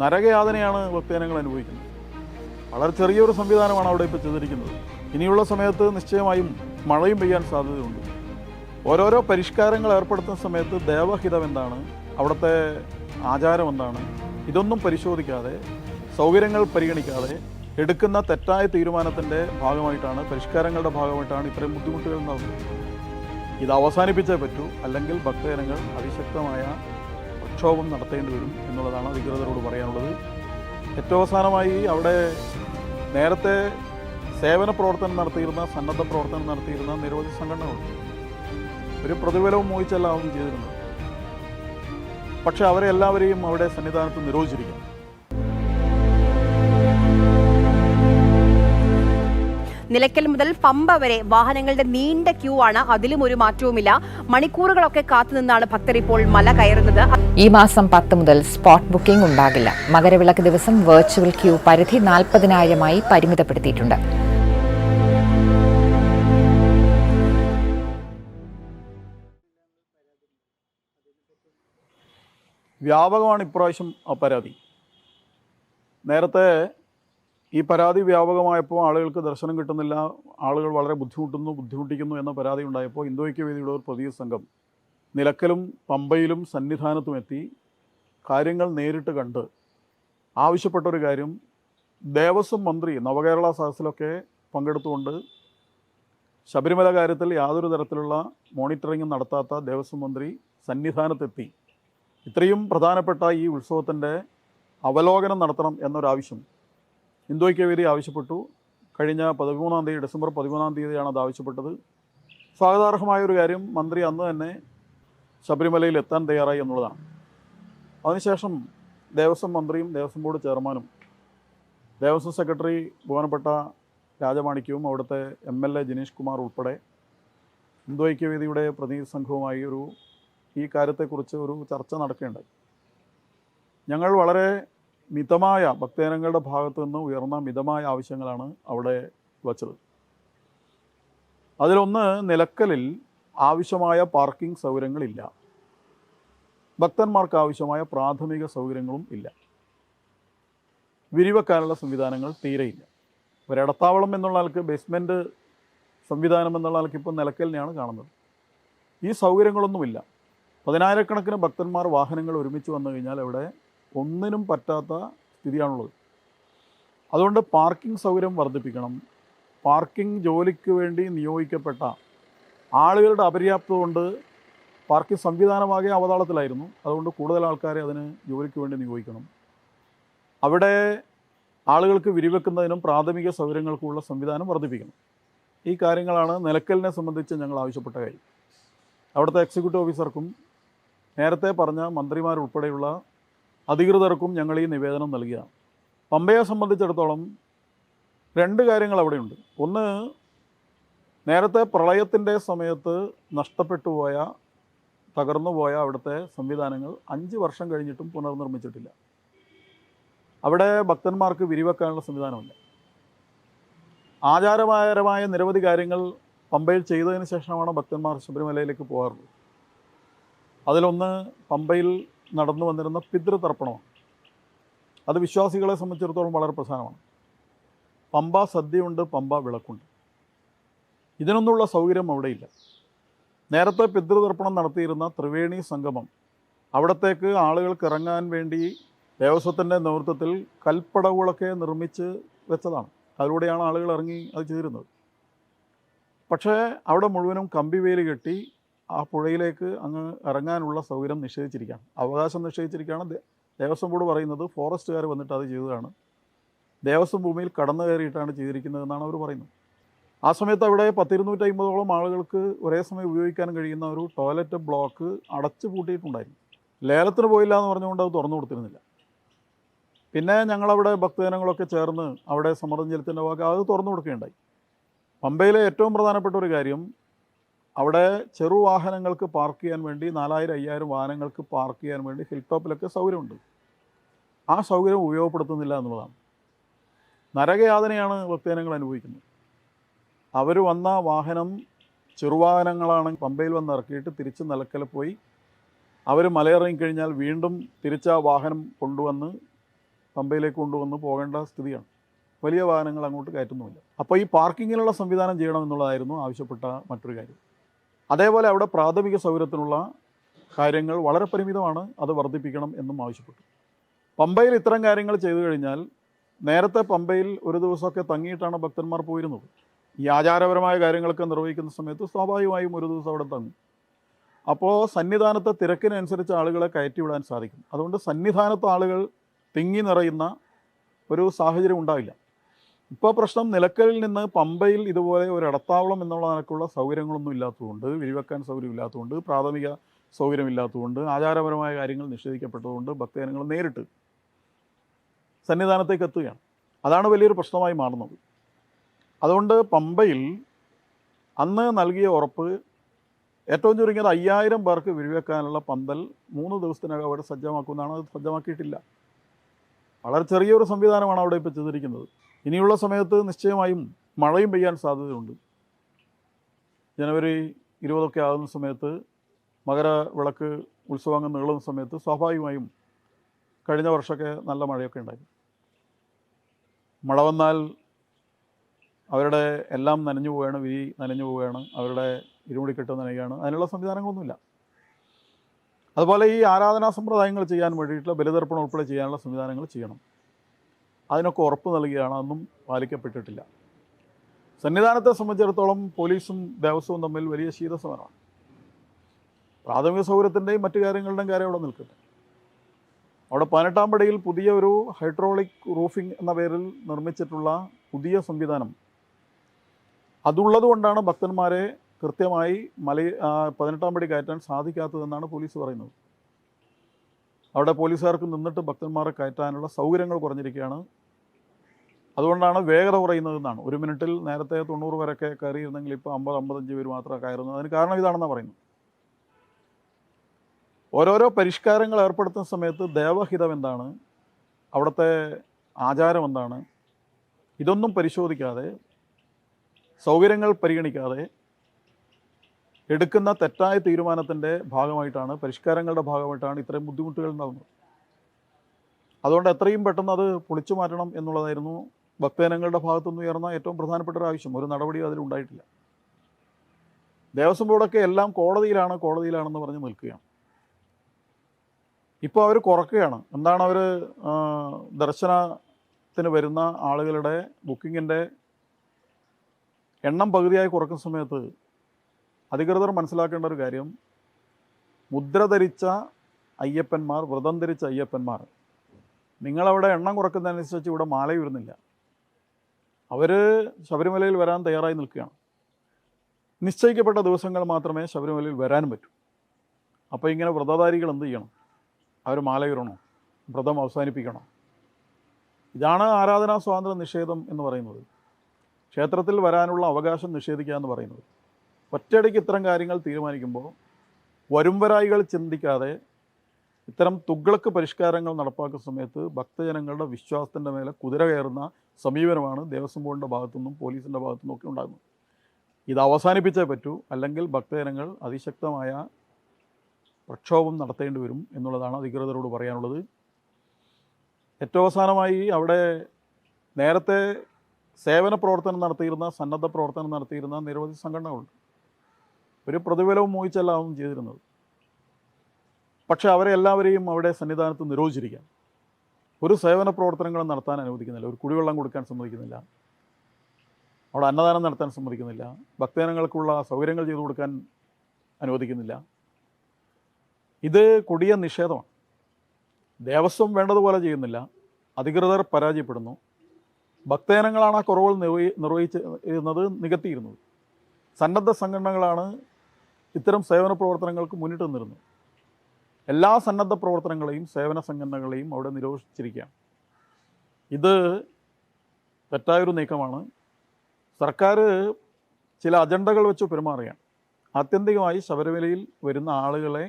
നരകയാതനയാണ് ഭക്തജനങ്ങൾ അനുഭവിക്കുന്നത്. വളരെ ചെറിയൊരു സംവിധാനമാണ് അവിടെ ഇപ്പോൾ ചെയ്തിരിക്കുന്നത് ഇനിയുള്ള സമയത്ത് നിശ്ചയമായും മഴയും പെയ്യാൻ സാധ്യതയുണ്ട്. ഓരോരോ പരിഷ്കാരങ്ങൾ ഏർപ്പെടുത്തുന്ന സമയത്ത് ദേവഹിതം എന്താണ് അവിടുത്തെ ആചാരം എന്താണ് ഇതൊന്നും പരിശോധിക്കാതെ സൗകര്യങ്ങൾ പരിഗണിക്കാതെ എടുക്കുന്ന തെറ്റായ തീരുമാനത്തിന്റെ ഭാഗമായിട്ടാണ് പരിഷ്കാരങ്ങളുടെ ഭാഗമായിട്ടാണ് ഇത്രയും ബുദ്ധിമുട്ടുകൾ ഉണ്ടാകുന്നത്. ഇത് അവസാനിപ്പിച്ചേ പറ്റൂ അല്ലെങ്കിൽ ഭക്തജനങ്ങൾ അതിശക്തമായ പ്രക്ഷോഭം നടത്തേണ്ടി വരും എന്നുള്ളതാണ് അധികൃതരോട് പറയാനുള്ളത്. ഏറ്റവും അവസാനമായി അവിടെ നേരത്തെ സേവന പ്രവർത്തനം നടത്തിയിരുന്ന സന്നദ്ധ പ്രവർത്തനം നടത്തിയിരുന്ന നിരവധി സംഘടനകളുണ്ട്. ഒരു പ്രതിഫലവും മോഹിച്ചല്ല അതൊന്നും ചെയ്തിരുന്നത്. പക്ഷെ അവരെ എല്ലാവരെയും അവിടെ സന്നിധാനത്ത് നിരോധിച്ചിരിക്കുന്നു. നിലയ്ക്കൽ മുതൽ പമ്പ വരെ വാഹനങ്ങളുടെ നീണ്ട ക്യൂ ആണ്. അതിലും ഒരു മാറ്റവുമില്ല. മണിക്കൂറുകളൊക്കെ കാത്തുനിന്നാണ് ഭക്തർ ഇപ്പോൾ മല കയറുന്നത്. ഈ മാസം പത്ത് മുതൽ സ്പോട്ട് ബുക്കിംഗ് ഉണ്ടാകില്ല. മകരവിളക്ക് ദിവസം വെർച്വൽ ക്യൂ പരിധി നാൽപ്പതിനായിരമായി പരിമിതപ്പെടുത്തിയിട്ടുണ്ട്. വ്യാപകമാണ് ഇപ്രാവശ്യം പരാതി. നേരത്തെ ഈ പരാതി വ്യാപകമായപ്പോൾ ആളുകൾക്ക് ദർശനം കിട്ടുന്നില്ല. ആളുകൾ വളരെ ബുദ്ധിമുട്ടുന്നു ബുദ്ധിമുട്ടിക്കുന്നു എന്ന പരാതി ഉണ്ടായപ്പോൾ ഇന്ദോയ്ക്ക് വേദിയുടെ ഒരു പ്രതിനിധി സംഘം നിലക്കലും പമ്പയിലും സന്നിധാനത്തും എത്തി കാര്യങ്ങൾ നേരിട്ട് കണ്ട് ആവശ്യപ്പെട്ട ഒരു കാര്യം ദേവസ്വം മന്ത്രി നവകേരള സദസ്സിലൊക്കെ പങ്കെടുത്തുകൊണ്ട് ശബരിമല കാര്യത്തിൽ യാതൊരു തരത്തിലുള്ള മോണിറ്ററിംഗ് നടത്താത്ത ദേവസ്വം മന്ത്രി സന്നിധാനത്തെത്തി. ഇത്രയും പ്രധാനപ്പെട്ട ഈ ഉത്സവത്തിന്റെ അവലോകനം നടത്തണം എന്നൊരാവശ്യം ഹിന്ദുഐക്യ വേദി ആവശ്യപ്പെട്ടു. കഴിഞ്ഞ പതിമൂന്നാം തീയതി ഡിസംബർ പതിമൂന്നാം തീയതിയാണ് അത് ആവശ്യപ്പെട്ടത്. സ്വാഗതാർഹമായ ഒരു കാര്യം മന്ത്രി അന്ന് തന്നെ ശബരിമലയിൽ എത്താൻ തയ്യാറായി എന്നുള്ളതാണ്. അതിനുശേഷം ദേവസ്വം മന്ത്രിയും ദേവസ്വം ബോർഡ് ചെയർമാനും ദേവസ്വം സെക്രട്ടറി ബഹുമാനപ്പെട്ട രാജമാണിക്യവും അവിടുത്തെ M L A Jineesh Kumar ഉൾപ്പെടെ ഹിന്ദു ഐക്യവേദിയുടെ പ്രതിനിധി സംഘവുമായി ഒരു ഈ കാര്യത്തെക്കുറിച്ച് ഒരു ചർച്ച നടക്കേണ്ടത് ഞങ്ങൾ വളരെ മിതമായ ഭക്തജനങ്ങളുടെ ഭാഗത്തു നിന്ന് ഉയർന്ന മിതമായ ആവശ്യങ്ങളാണ് അവിടെ വച്ചത്. അതിലൊന്ന് നിലക്കലിൽ ആവശ്യമായ പാർക്കിംഗ് സൗകര്യങ്ങളില്ല. ഭക്തന്മാർക്ക് ആവശ്യമായ പ്രാഥമിക സൗകര്യങ്ങളും ഇല്ല. വിരിവെക്കാനുള്ള സംവിധാനങ്ങൾ തീരെയില്ല. ഒരിടത്താവളം എന്നുള്ള ആൾക്ക് ബേസ്മെന്റ് സംവിധാനം എന്നുള്ള ആൾക്ക് ഇപ്പോൾ നിലക്കലിനെയാണ് കാണുന്നത്. ഈ സൗകര്യങ്ങളൊന്നുമില്ല. പതിനായിരക്കണക്കിന് ഭക്തന്മാർ വാഹനങ്ങൾ ഒരുമിച്ച് വന്നു കഴിഞ്ഞാൽ അവിടെ ഒന്നിനും പറ്റാത്ത സ്ഥിതിയാണുള്ളത്. അതുകൊണ്ട് പാർക്കിംഗ് സൗകര്യം വർദ്ധിപ്പിക്കണം. പാർക്കിംഗ് ജോലിക്ക് വേണ്ടി നിയോഗിക്കപ്പെട്ട ആളുകളുടെ അപര്യാപ്തത കൊണ്ട് പാർക്കിംഗ് സംവിധാനമാകെ അവതാളത്തിലായിരുന്നു. അതുകൊണ്ട് കൂടുതൽ ആൾക്കാരെ അതിന് ജോലിക്ക് വേണ്ടി നിയോഗിക്കണം. അവിടെ ആളുകൾക്ക് വിരിവെക്കുന്നതിനും പ്രാഥമിക സൗകര്യങ്ങൾക്കുമുള്ള സംവിധാനം വർദ്ധിപ്പിക്കണം. ഈ കാര്യങ്ങളാണ് നിലക്കലിനെ സംബന്ധിച്ച് ഞങ്ങൾ ആവശ്യപ്പെട്ട കാര്യം. അവിടുത്തെ എക്സിക്യൂട്ടീവ് ഓഫീസർക്കും നേരത്തെ പറഞ്ഞ മന്ത്രിമാരുൾപ്പെടെയുള്ള അധികൃതർക്കും ഞങ്ങൾ ഈ നിവേദനം നൽകിയതാണ്. പമ്പയെ സംബന്ധിച്ചിടത്തോളം രണ്ട് കാര്യങ്ങൾ അവിടെയുണ്ട്. ഒന്ന് നേരത്തെ പ്രളയത്തിന്റെ സമയത്ത് നഷ്ടപ്പെട്ടു പോയ തകർന്നു പോയ അവിടുത്തെ സംവിധാനങ്ങൾ അഞ്ച് വർഷം കഴിഞ്ഞിട്ടും പുനർനിർമ്മിച്ചിട്ടില്ല. അവിടെ ഭക്തന്മാർക്ക് വിരിവെക്കാനുള്ള സംവിധാനമില്ല. ആചാരപരമായ നിരവധി കാര്യങ്ങൾ പമ്പയിൽ ചെയ്തതിന് ശേഷമാണ് ഭക്തന്മാർ ശബരിമലയിലേക്ക് പോകാറുള്ളത്. അതിലൊന്ന് പമ്പയിൽ നടന്നു വന്നിരുന്ന പിതൃതർപ്പണമാണ്. അത് വിശ്വാസികളെ സംബന്ധിച്ചിടത്തോളം വളരെ പ്രധാനമാണ്. പമ്പ സദ്യയുണ്ട് പമ്പ വിളക്കുണ്ട്. ഇതിനൊന്നുള്ള സൗകര്യം അവിടെയില്ല. നേരത്തെ പിതൃതർപ്പണം നടത്തിയിരുന്ന ത്രിവേണി സംഗമം അവിടത്തേക്ക് ആളുകൾക്ക് ഇറങ്ങാൻ വേണ്ടി ദേവസ്വത്തിന്റെ നേതൃത്വത്തിൽ കൽപ്പടവുകളൊക്കെ നിർമ്മിച്ച് വെച്ചതാണ്. അതിലൂടെയാണ് ആളുകൾ ഇറങ്ങി അത് ചെയ്തിരുന്നത്. പക്ഷേ അവിടെ മുഴുവനും കമ്പിവേലി കെട്ടി ആ പുഴയിലേക്ക് അങ്ങ് ഇറങ്ങാനുള്ള സൗകര്യം നിഷേധിച്ചിരിക്കുകയാണ്. അവകാശം നിഷേധിച്ചിരിക്കുകയാണ്. ദേവസ്വം ബോർഡ് പറയുന്നത് ഫോറസ്റ്റുകാർ വന്നിട്ട് അത് ചെയ്തതാണ്. ദേവസ്വം ഭൂമിയിൽ കടന്നു കയറിയിട്ടാണ് ചെയ്തിരിക്കുന്നതെന്നാണ് അവർ പറയുന്നത്. ആ സമയത്ത് അവിടെ പത്തിരുന്നൂറ്റി അമ്പതോളം ആളുകൾക്ക് ഒരേ സമയം ഉപയോഗിക്കാൻ കഴിയുന്ന ഒരു ടോയ്ലറ്റ് ബ്ലോക്ക് അടച്ചു പൂട്ടിയിട്ടുണ്ടായിരുന്നു. ലേലത്തിന് പോയില്ല എന്ന് പറഞ്ഞുകൊണ്ട് അത് തുറന്നു കൊടുത്തിരുന്നില്ല. പിന്നെ ഞങ്ങളവിടെ ഭക്തജനങ്ങളൊക്കെ ചേർന്ന് അവിടെ സമ്മർദ്ദം ചെലുത്തിന്റെ ഭാഗം അത് തുറന്നു കൊടുക്കുകയുണ്ടായി. പമ്പയിലെ ഏറ്റവും പ്രധാനപ്പെട്ട ഒരു കാര്യം അവിടെ ചെറു വാഹനങ്ങൾക്ക് പാർക്ക് ചെയ്യാൻ വേണ്ടി നാലായിരം അയ്യായിരം വാഹനങ്ങൾക്ക് പാർക്ക് ചെയ്യാൻ വേണ്ടി ഹിൽ ടോപ്പിലൊക്കെ സൗകര്യമുണ്ട്. ആ സൗകര്യം ഉപയോഗപ്പെടുത്തുന്നില്ല എന്നുള്ളതാണ്. നരകയാതനയാണ് ഭക്തജനങ്ങൾ അനുഭവിക്കുന്നത്. അവർ വന്ന വാഹനം ചെറുവാഹനങ്ങളാണ് പമ്പയിൽ വന്ന് ഇറക്കിയിട്ട് തിരിച്ച് നിലക്കൽ പോയി. അവർ മലയിറങ്ങിക്കഴിഞ്ഞാൽ വീണ്ടും തിരിച്ച് ആ വാഹനം കൊണ്ടുവന്ന് പമ്പയിലേക്ക് കൊണ്ടുവന്ന് പോകേണ്ട സ്ഥിതിയാണ്. വലിയ വാഹനങ്ങൾ അങ്ങോട്ട് കയറ്റുന്നുമില്ല. അപ്പോൾ ഈ പാർക്കിങ്ങിനുള്ള സംവിധാനം ചെയ്യണം എന്നുള്ളതായിരുന്നു ആവശ്യപ്പെട്ട മറ്റൊരു കാര്യം. അതേപോലെ അവിടെ പ്രാഥമിക സൗകര്യത്തിനുള്ള കാര്യങ്ങൾ വളരെ പരിമിതമാണ് അത് വർദ്ധിപ്പിക്കണം എന്നും ആവശ്യപ്പെട്ടു. പമ്പയിൽ ഇത്തരം കാര്യങ്ങൾ ചെയ്തു കഴിഞ്ഞാൽ നേരത്തെ പമ്പയിൽ ഒരു ദിവസമൊക്കെ തങ്ങിയിട്ടാണ് ഭക്തന്മാർ പോയിരുന്നത്. ഈ ആചാരപരമായ കാര്യങ്ങളൊക്കെ നിർവഹിക്കുന്ന സമയത്ത് സ്വാഭാവികമായും ഒരു ദിവസം അവിടെ തങ്ങും. അപ്പോൾ സന്നിധാനത്തെ തിരക്കിനനുസരിച്ച് ആളുകളെ കയറ്റിവിടാൻ സാധിക്കും. അതുകൊണ്ട് സന്നിധാനത്ത് ആളുകൾ തിങ്ങി നിറയുന്ന ഒരു സാഹചര്യം ഉണ്ടാവില്ല. ഇപ്പോൾ പ്രശ്നം നിലക്കലിൽ നിന്ന് പമ്പയിൽ ഇതുപോലെ ഒരു ഇടത്താവളം എന്നുള്ള നിലക്കുള്ള സൗകര്യങ്ങളൊന്നും ഇല്ലാത്തതുകൊണ്ട് വിരിവെക്കാൻ സൗകര്യം ഇല്ലാത്തതുകൊണ്ട് പ്രാഥമിക സൗകര്യമില്ലാത്തതുകൊണ്ട് ആചാരപരമായ കാര്യങ്ങൾ നിഷേധിക്കപ്പെട്ടതുകൊണ്ട് ഭക്തജനങ്ങൾ നേരിട്ട് സന്നിധാനത്തേക്ക് എത്തുകയാണ്. അതാണ് വലിയൊരു പ്രശ്നമായി മാറുന്നത്. അതുകൊണ്ട് പമ്പയിൽ അന്ന് നൽകിയ ഉറപ്പ് ഏറ്റവും ചുരുങ്ങിയത് അയ്യായിരം പേർക്ക് വിരിവെക്കാനുള്ള പന്തൽ മൂന്ന് ദിവസത്തിനകം അവിടെ സജ്ജമാക്കുമെന്നാണ് അത് സജ്ജമാക്കിയിട്ടില്ല. വളരെ ചെറിയൊരു സംവിധാനമാണ് അവിടെ ഇപ്പോൾ ചെയ്തിരിക്കുന്നത്. ഇനിയുള്ള സമയത്ത് നിശ്ചയമായും മഴയും പെയ്യാൻ സാധ്യതയുണ്ട്. ജനുവരി ഇരുപതൊക്കെ ആകുന്ന സമയത്ത് മകര വിളക്ക് ഉത്സവങ്ങൾ നീളുന്ന സമയത്ത് സ്വാഭാവികമായും കഴിഞ്ഞ വർഷമൊക്കെ നല്ല മഴയൊക്കെ ഉണ്ടായി. മഴ വന്നാൽ അവരുടെ എല്ലാം നനഞ്ഞു പോവുകയാണ് വിരി നനഞ്ഞു പോവുകയാണ് അവരുടെ ഇരുമുടിക്കെട്ട് നനയുകയാണ് അതിനുള്ള സംവിധാനങ്ങളൊന്നുമില്ല. അതുപോലെ ഈ ആരാധനാ സമ്പ്രദായങ്ങൾ ചെയ്യാൻ വേണ്ടിയിട്ടുള്ള ബലിതർപ്പണം ഉൾപ്പെടെ ചെയ്യാനുള്ള സംവിധാനങ്ങൾ ചെയ്യണം. അതിനൊക്കെ ഉറപ്പ് നൽകിയാണ് അതൊന്നും പാലിക്കപ്പെട്ടിട്ടില്ല. സന്നിധാനത്തെ സംബന്ധിച്ചിടത്തോളം പോലീസും ദേവസ്വവും തമ്മിൽ വലിയ ശീതസമരമാണ്. പ്രാഥമിക സൗകര്യത്തിന്റെയും മറ്റു കാര്യങ്ങളുടെയും കാര്യം അവിടെ നിൽക്കട്ടെ. അവിടെ പതിനെട്ടാം പടിയിൽ പുതിയ ഒരു ഹൈഡ്രോളിക് റൂഫിംഗ് എന്ന പേരിൽ നിർമ്മിച്ചിട്ടുള്ള പുതിയ സംവിധാനം. അതുള്ളത് കൊണ്ടാണ് ഭക്തന്മാരെ കൃത്യമായി മല പതിനെട്ടാം പടി കയറ്റാൻ സാധിക്കാത്തതെന്നാണ് പോലീസ് പറയുന്നത്. അവിടെ പോലീസുകാർക്ക് നിന്നിട്ട് ഭക്തന്മാരെ കയറ്റാനുള്ള സൗകര്യങ്ങൾ കുറഞ്ഞിരിക്കുകയാണ്. അതുകൊണ്ടാണ് വേഗത കുറയുന്നതെന്നാണ്. ഒരു മിനിറ്റിൽ നേരത്തെ തൊണ്ണൂറ് വരെയൊക്കെ കയറിയിരുന്നെങ്കിൽ ഇപ്പോൾ അമ്പത് അമ്പത്തഞ്ച് പേര് മാത്രമേ കയറുന്നത്. അതിന് കാരണം ഇതാണെന്നാണ് പറയുന്നത്. ഓരോരോ പരിഷ്കാരങ്ങൾ ഏർപ്പെടുത്തുന്ന സമയത്ത് ദേവഹിതം എന്താണ്? അവിടുത്തെ ആചാരം എന്താണ്? ഇതൊന്നും പരിശോധിക്കാതെ സൗകര്യങ്ങൾ പരിഗണിക്കാതെ എടുക്കുന്ന തെറ്റായ തീരുമാനത്തിന്റെ ഭാഗമായിട്ടാണ് പരിഷ്കാരങ്ങളുടെ ഭാഗമായിട്ടാണ് ഇത്രയും ബുദ്ധിമുട്ടുകൾ ഉണ്ടാകുന്നത്. അതുകൊണ്ട് എത്രയും പെട്ടെന്ന് അത് പൊളിച്ചു മാറ്റണം എന്നുള്ളതായിരുന്നു ഭക്തജനങ്ങളുടെ ഭാഗത്തുനിന്ന് ഉയർന്ന ഏറ്റവും പ്രധാനപ്പെട്ട ഒരു ആവശ്യം. ഒരു നടപടി അതിലുണ്ടായിട്ടില്ല ദേവസ്വം ബോർഡൊക്കെ എല്ലാം കോടതിയിലാണ് കോടതിയിലാണെന്ന് പറഞ്ഞ് നിൽക്കുകയാണ്. ഇപ്പോൾ അവർ കുറക്കുകയാണ്. എന്താണ് അവർ ദർശനത്തിന് വരുന്ന ആളുകളുടെ ബുക്കിങ്ങിന്റെ എണ്ണം പകുതിയായി കുറക്കുന്ന സമയത്ത് അധികൃതർ മനസ്സിലാക്കേണ്ട ഒരു കാര്യം മുദ്ര ധരിച്ച അയ്യപ്പന്മാർ വ്രതം ധരിച്ച അയ്യപ്പന്മാർ നിങ്ങളവിടെ എണ്ണം കുറക്കുന്നതനുസരിച്ച് ഇവിടെ മാല വരുന്നില്ല അവർ ശബരിമലയിൽ വരാൻ തയ്യാറായി നിൽക്കുകയാണ്. നിശ്ചയിക്കപ്പെട്ട ദിവസങ്ങൾ മാത്രമേ ശബരിമലയിൽ വരാനും പറ്റൂ. അപ്പോൾ ഇങ്ങനെ വ്രതധാരികൾ എന്ത് ചെയ്യണം? അവർ മാല ഉയരണോ വ്രതം അവസാനിപ്പിക്കണോ? ഇതാണ് ആരാധനാ സ്വാതന്ത്ര്യ നിഷേധം എന്ന് പറയുന്നത്. ക്ഷേത്രത്തിൽ വരാനുള്ള അവകാശം നിഷേധിക്കുക എന്ന് പറയുന്നത്. ഒറ്റയടിക്ക് ഇത്തരം കാര്യങ്ങൾ തീരുമാനിക്കുമ്പോൾ വരുംവരായികൾ ചിന്തിക്കാതെ ഇത്തരം തുഗ്ലക്ക് പരിഷ്കാരങ്ങൾ നടപ്പാക്കുന്ന സമയത്ത് ഭക്തജനങ്ങളുടെ വിശ്വാസത്തിന്റെ മേലെ കുതിര കയറുന്ന സമീപനമാണ് ദേവസ്വം ബോർഡിന്റെ ഭാഗത്തുനിന്നും പോലീസിന്റെ ഭാഗത്തുനിന്നും ഒക്കെ ഉണ്ടാകുന്നത്. ഇത് അവസാനിപ്പിച്ചേ പറ്റൂ. അല്ലെങ്കിൽ ഭക്തജനങ്ങൾ അതിശക്തമായ പ്രക്ഷോഭം നടത്തേണ്ടി വരും എന്നുള്ളതാണ് അധികൃതരോട് പറയാനുള്ളത്. ഏറ്റവും അവസാനമായി അവിടെ നേരത്തെ സേവന പ്രവർത്തനം നടത്തിയിരുന്ന സന്നദ്ധ പ്രവർത്തനം നടത്തിയിരുന്ന നിരവധി സംഘടനകളുണ്ട്. ഒരു പ്രതിഫലവും മോഹിച്ചല്ല അതൊന്നും ചെയ്തിരുന്നത്. പക്ഷേ അവരെ എല്ലാവരെയും അവിടെ സന്നിധാനത്ത് നിരോധിച്ചിരിക്കാം ഒരു സേവന പ്രവർത്തനങ്ങളും നടത്താൻ അനുവദിക്കുന്നില്ല ഒരു കുടിവെള്ളം കൊടുക്കാൻ സമ്മതിക്കുന്നില്ല അവിടെ അന്നദാനം നടത്താൻ സമ്മതിക്കുന്നില്ല ഭക്തജനങ്ങൾക്കുള്ള സൗകര്യങ്ങൾ ചെയ്തു കൊടുക്കാൻ അനുവദിക്കുന്നില്ല. ഇത് കൊടിയ നിഷേധമാണ്. ദേവസ്വം വേണ്ടതുപോലെ ചെയ്യുന്നില്ല. അധികൃതർ പരാജയപ്പെടുന്നു. ഭക്തജനങ്ങളാണ് ആ കുറവുകൾ നിർവഹി നിർവഹിച്ച് ഇരുന്നത് നികത്തിയിരുന്നത്. സന്നദ്ധ സംഘടനകളാണ് ഇത്തരം സേവന പ്രവർത്തനങ്ങൾക്ക് മുന്നിട്ട് നിന്നിരുന്നു. എല്ലാ സന്നദ്ധ പ്രവർത്തനങ്ങളെയും സേവന സംഘടനകളെയും അവിടെ നിരോധിച്ചിരിക്കുകയാണ്. ഇത് തെറ്റായൊരു നീക്കമാണ്. സർക്കാർ ചില അജണ്ടകൾ വെച്ച് പെരുമാറുകയാണ്. ആത്യന്തികമായി ശബരിമലയിൽ വരുന്ന ആളുകളെ